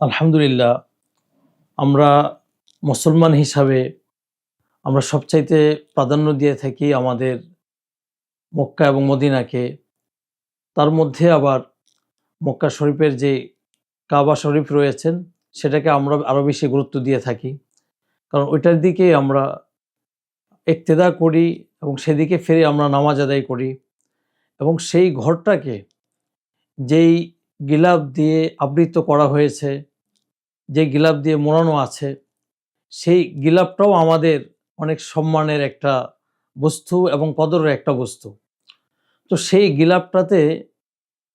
আলহামদুলিল্লাহ, আমরা মুসলমান হিসাবে আমরা সবচাইতে প্রাধান্য দিয়ে থাকি আমাদের মক্কা এবং মদিনাকে। তার মধ্যে আবার মক্কা শরীফের যে কাবা শরীফ রয়েছেন, সেটাকে আমরা আরও বেশি গুরুত্ব দিয়ে থাকি। কারণ ওইটার দিকে আমরা একতেদা করি এবং সেদিকে ফিরে আমরা নামাজ আদায় করি এবং সেই ঘরটাকে যেই গিলাপ দিয়ে আবৃত করা হয়েছে যে গিলাপ দিয়ে মোড়ানো আছে, সেই গিলাপটাও আমাদের অনেক সম্মানের একটা বস্তু এবং কদরের একটা বস্তু। তো সেই গিলাপটাতে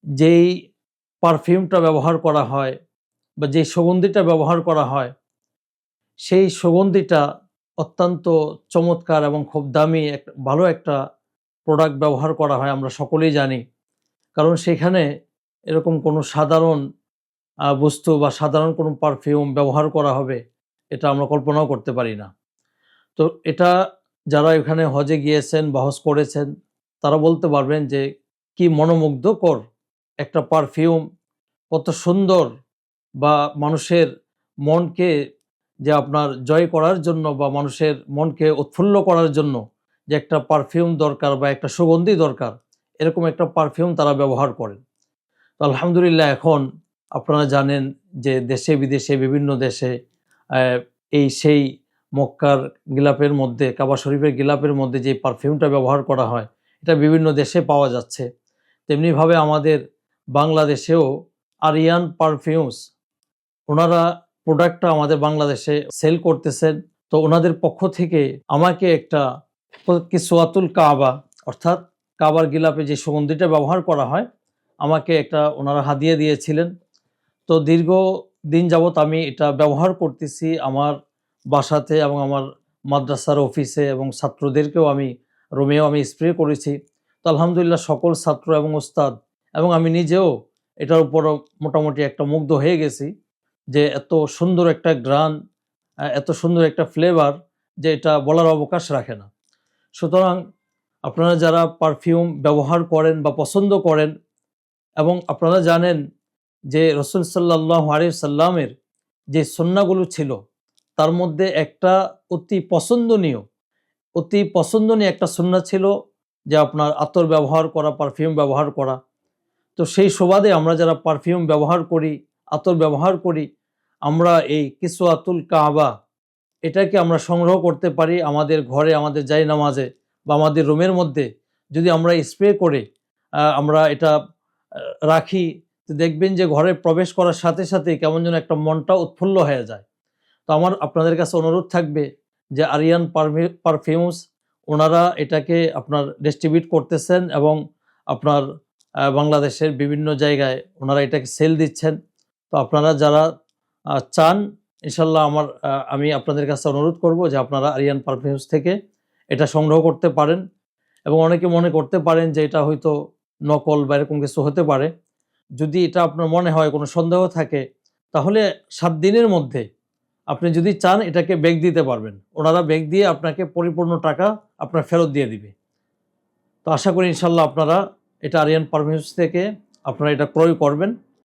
যেই পারফিউমটা ব্যবহার করা হয় বা যেই সুগন্ধিটা ব্যবহার করা হয়, সেই সুগন্ধিটা অত্যন্ত চমৎকার এবং খুব দামি এক, ভালো একটা প্রোডাক্ট ব্যবহার করা হয়, আমরা সকলেই জানি। কারণ সেখানে এরকম কোনো সাধারণ বস্তু বা সাধারণ কোনো পারফিউম ব্যবহার করা হবে, এটা আমরা কল্পনাও করতে পারি না। তো এটা যারা এখানে হজে গিয়েছেন বা করেছেন, তারা বলতে পারবেন যে কি মনোমুগ্ধকর একটা পারফিউম কত সুন্দর বা মানুষের মনকে যে আপনার জয় করার জন্য বা মানুষের মনকে উৎফুল্ল করার জন্য যে একটা পারফিউম দরকার বা একটা সুগন্ধি দরকার, এরকম একটা পারফিউম তারা ব্যবহার করেন। তো আলহামদুলিল্লাহ এখন আপনারা জানেন যে দেশে বিদেশে বিভিন্ন দেশে এই সেই মক্কার গিলাপের মধ্যে, কাবা শরীফের গিলাপের মধ্যে যে পারফিউমটা ব্যবহার করা হয়, এটা বিভিন্ন দেশে পাওয়া যাচ্ছে। তেমনিভাবে আমাদের বাংলাদেশেও আরিয়ান পারফিউমস ওনারা প্রোডাক্টটা আমাদের বাংলাদেশে সেল করতেছেন। তো ওনাদের পক্ষ থেকে আমাকে একটা কিসোয়াতুল কাবা, অর্থাৎ কাবার গিলাপে যে সুগন্ধিটা ব্যবহার করা হয়, আমাকে একটা, ওনারা হাদিয়ে দিয়েছিলেন। তো দীর্ঘ দিন যাবত আমি এটা ব্যবহার করতেছি আমার বাসাতে এবং আমার মাদ্রাসার অফিসে এবং ছাত্রদেরকেও আমি রোমেও আমি স্প্রে করেছি। তো আলহামদুলিল্লাহ সকল ছাত্র এবং ওস্তাদ এবং আমি নিজেও এটার উপর মোটামুটি একটা মুগ্ধ হয়ে গেছি যে এত সুন্দর একটা গ্রান এত সুন্দর একটা ফ্লেভার যে এটা বলার অবকাশ রাখে না। সুতরাং আপনারা যারা পারফিউম ব্যবহার করেন বা পছন্দ করেন এবং আপনারা জানেন যে রসুল সাল্লাহ আলিয়া সাল্লামের যে সন্নাগুলো ছিল, তার মধ্যে একটা অতি পছন্দনীয় অতি পছন্দনীয় একটা সন্না ছিল যে আপনার আতর ব্যবহার করা পারফিউম ব্যবহার করা। তো সেই সুবাদে আমরা যারা পারফিউম ব্যবহার করি, আতর ব্যবহার করি, আমরা এই কিছু আতুল কাবা, এটাকে আমরা সংগ্রহ করতে পারি আমাদের ঘরে, আমাদের যাই নামাজে বা আমাদের রুমের মধ্যে। যদি আমরা স্প্রে করে আমরা এটা রাখি দেখবেন যে ঘরে প্রবেশ করার সাথে সাথে কেমন যেন একটা মনটা উৎফুল্ল হয়ে যায়। তো আমার আপনাদের কাছে অনুরোধ থাকবে যে আরিয়ান পারফিউমস, ওনারা এটাকে আপনার ডিস্ট্রিবিউট করতেছেন এবং আপনার বাংলাদেশের বিভিন্ন জায়গায় ওনারা এটাকে সেল দিচ্ছেন। তো আপনারা যারা চান, ইনশাল্লাহ আমার আমি আপনাদের কাছে অনুরোধ করব যে আপনারা আরিয়ান পারফিউমস থেকে এটা সংগ্রহ করতে পারেন। এবং অনেকে মনে করতে পারেন যে এটা হয়তো নকল বা এরকম কিছু হতে পারে। যদি এটা আপনার মনে হয়, কোনো সন্দেহ থাকে, তাহলে সাত দিনের মধ্যে আপনি যদি চান এটাকে ব্যাগ দিতে পারবেন। ওনারা ব্যাগ দিয়ে আপনাকে পরিপূর্ণ টাকা আপনার ফেরত দিয়ে দিবে। তো আশা করি ইনশাল্লাহ আপনারা এটা আরিয়ান পারফিউমস থেকে আপনারা এটা ক্রয় করবেন।